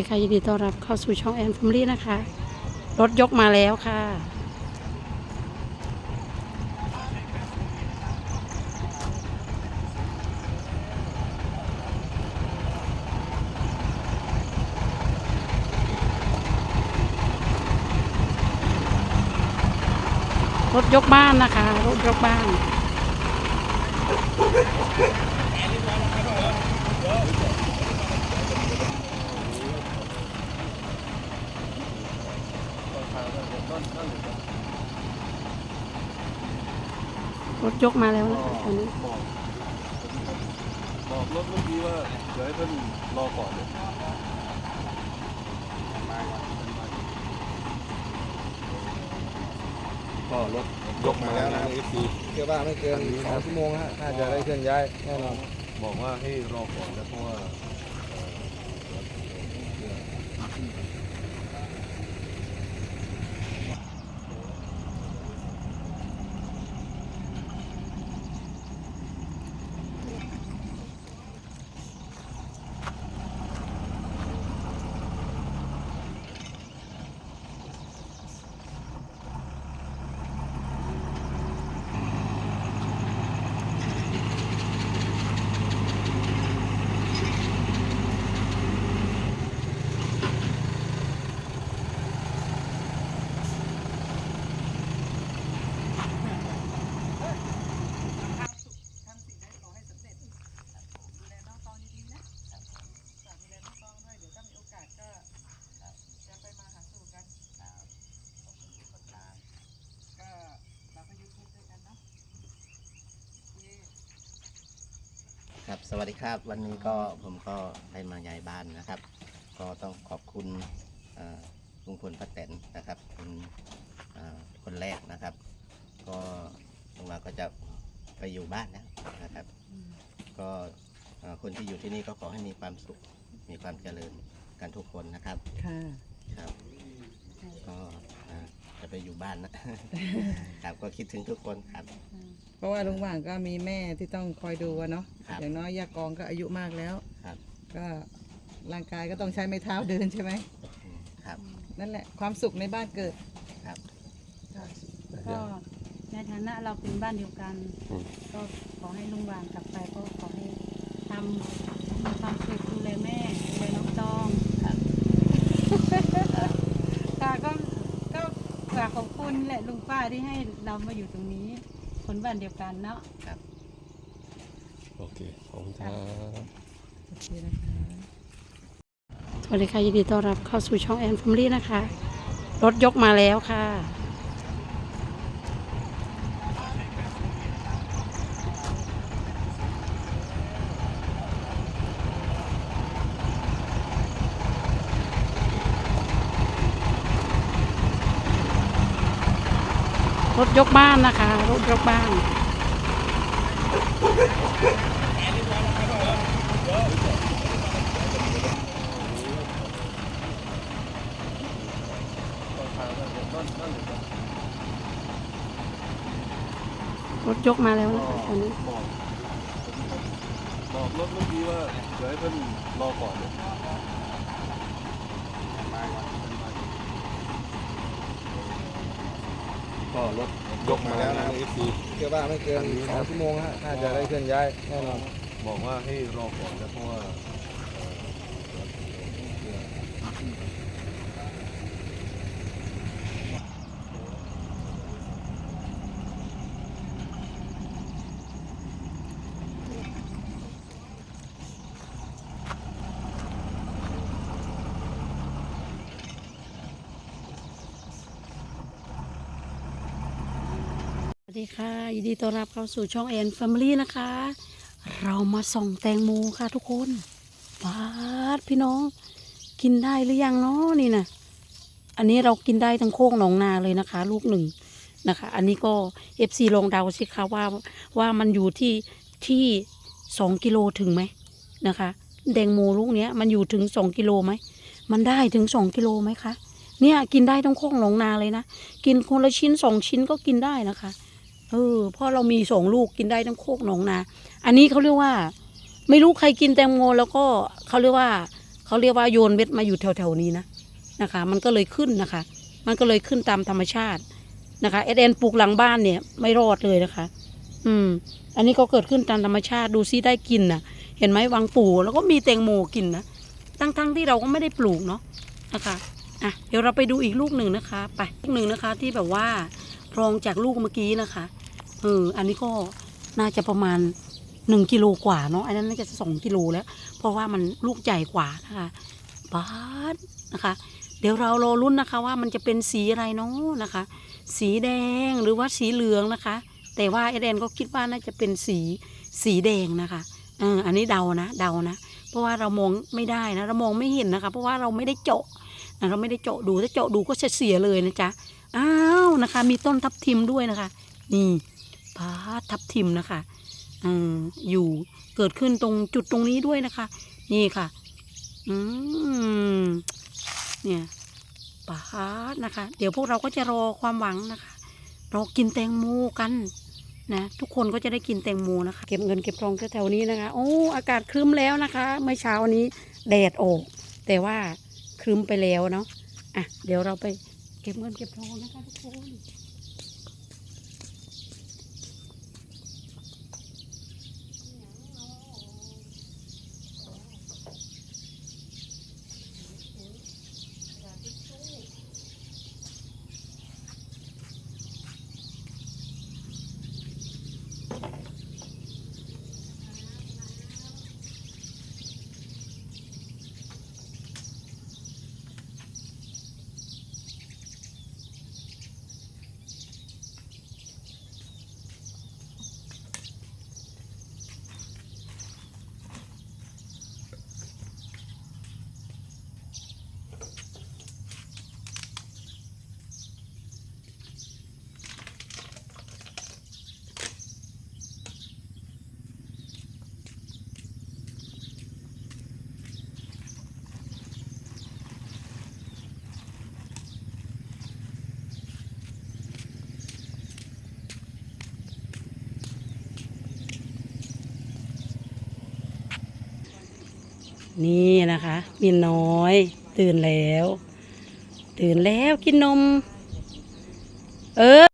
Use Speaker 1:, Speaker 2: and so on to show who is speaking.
Speaker 1: ดีค่ะยินดีต้อนรับเข้าสู่ช่องแอนฟมลี่นะคะ รถยกมาแล้วค่ะ รถยกบ้านนะคะ รถยกบ้าน รถยกมาแล้วนะคะตอนนี้
Speaker 2: บอกบอกรถเมื่อกี้ว่าเดี๋ยวให้เพื่อนรอก่อนเลยก็รถยกมาแล้วนะเอฟซี
Speaker 3: เชื่อว่าไม่เกินสองชั่วโมงฮะน่าจะได้เคลื่อนย้ายแน่นอน
Speaker 2: บอกว่าให้รอก่อนนะเพราะว่า
Speaker 4: วัสดีครับ วันนี้ก็ผมก็ได้มาย้ายบ้านนะครับ ก็ต้องขอบคุณลุงพลป้าแตนนะครับเป็นคนแรกนะครับ ก็ลงเราก็จะไปอยู่บ้านแล้วนะครับ ก็คนที่อยู่ที่นี่ก็ขอให้มีความสุขมีความเจริญกันทุกคนนะครับ
Speaker 1: ค่ะ
Speaker 4: ครับก็เอ่อจะ ไปอยู่บ้านนะ ครับก็คิดถึงทุกคนครับ
Speaker 5: เพราะว่าลุงหว่างก็มีแม่ที่ต้องคอยดูอะเนาะ
Speaker 4: ครับ
Speaker 5: อย่างน้อยยากองก็อายุมากแล้ว
Speaker 4: ครับ
Speaker 5: ก็ร่างกายก็ต้องใช้ไม้เท้าเดินใช่ไหม
Speaker 4: อืมครับ
Speaker 5: นั่นแหละความสุขในบ้านเกิด
Speaker 4: ครับ
Speaker 1: ก็ในฐานะเราเป็นบ้านเดียวกันก็ขอให้ลุงวางกลับไปก็ขอให้ทำมีความสุขดูแลแม่ดูแลน้องตอง
Speaker 4: ครับ
Speaker 1: ค่ะก็ก็ฝากขอบคุณแหละลุงป้าที่ให้เรามาอยู่ตรงนี้ คนบ้านเดียวกันเนาะ
Speaker 4: ครับ
Speaker 2: โอเค ขอบคุณครับ
Speaker 5: โอเคนะคะ
Speaker 1: สวัสดีค่ะยินดีต้อนรับเข้าสู่ช่องแอนฟมลี่นะคะ รถยกมาแล้วค่ะ รถยกบ้านนะคะ รถยกบ้าน รถยกมาแล้วนะคะตอนนี้
Speaker 2: บอกบอกรถเมื่อกี้ว่าเดี๋ยวให้เพื่อนรอก่อนเลย ก็รถยกมาแล้วนะเอฟซี
Speaker 3: เชื่อว่าไม่เกินสองชั่วโมงฮะน่าจะได้เคลื่อนย้ายแน่นอน
Speaker 2: บอกว่าให้รอก่อนนะเพราะว่าเอ่อ
Speaker 1: ส วัสดีค่ะยินดีต้อนรับเข้าสู่ช่องแอนแฟมิลี่นะคะ เรามาส่องแตงโมค่ะทุกคนบาดพี่น้อง กินได้หรือยังเนาะนี่นะอันนี้เรากินได้ทั้งโคกหนองนาเลยนะคะ ลูกหนึ่งนะคะ อันนี้ก็เอฟซีลองเดาสิคะว่าว่ามันอยู่ที่ที่สองกิโลถึงไหมนะคะแตงโมลูกเนี้ยมันอยู่ถึงสองกิโลไหมมันได้ถึงสองกิโลไหมคะเนี่ยกินได้ทั้งโคกหนองนาเลยนะกินคนละชิ้นสองชิ้นก็กินได้นะคะ เออเพราะเรามีสองลูกกินได้ทั้งโคกหนองนา อันนี้เขาเรียกว่า ไม่รู้ใครกินแตงโมแล้วก็เขาเรียกว่าเขาเรียกว่าโยนเม็ดมาอยู่แถวๆนี้นะนะคะ มันก็เลยขึ้นนะคะ มันก็เลยขึ้นตามธรรมชาตินะคะเอเดนปลูกหลังบ้านเนี่ยไม่รอดเลยนะคะ อืม อันนี้ก็เกิดขึ้นตามธรรมชาติดูซิได้กินนะเห็นไหมวางปูแล้วก็มีแตงโมกินนะทั้งๆที่เราก็ไม่ได้ปลูกเนาะนะคะอะเดี๋ยวเราไปดูอีกลูกหนึ่งนะคะ ไปลูกหนึ่งนะคะที่แบบว่ารองจากลูกเมื่อกี้นะคะ เอออันนี้ก็น่าจะประมาณหนึ่งกิโลกว่าเนาะอันนั้นน่าจะสองกิโลแล้ว เพราะว่ามันลูกใหญ่กว่านะคะบาสนะคะ เดี๋ยวเรารอรุ่นนะคะว่ามันจะเป็นสีอะไรเนาะนะคะ สีแดงหรือว่าสีเหลืองนะคะ แต่ว่าเอเดนก็คิดว่าน่าจะเป็นสีสีแดงนะคะเอออันนี้เดานะเดานะ เพราะว่าเรามองไม่ได้นะเรามองไม่เห็นนะคะ เพราะว่าเราไม่ได้เจาะนะเราไม่ได้เจาะดูถ้าเจาะดูก็จะเสียเลยนะจ๊ะอ้าวนะคะ มีต้นทับทิมด้วยนะคะนี่ พาทับทิมนะคะเอออยู่เกิดขึ้นตรงจุดตรงนี้ด้วยนะคะ นี่ค่ะ อืมเนี่ยปาดนะคะ เดี๋ยวพวกเราก็จะรอความหวังนะคะรอกินแตงโมกันนะทุกคนก็จะได้กินแตงโมนะคะ เก็บเงินเก็บทองแถวๆนี้นะคะ โอ้อากาศครึ้มแล้วนะคะ เมื่อเช้านี้แดดออกแต่ว่าครึ้มไปแล้วเนาะอะเดี๋ยวเราไปเก็บเงินเก็บทองนะคะทุกคน นี่นะคะมีน้อย ตื่นแล้ว ตื่นแล้วกินนม เออ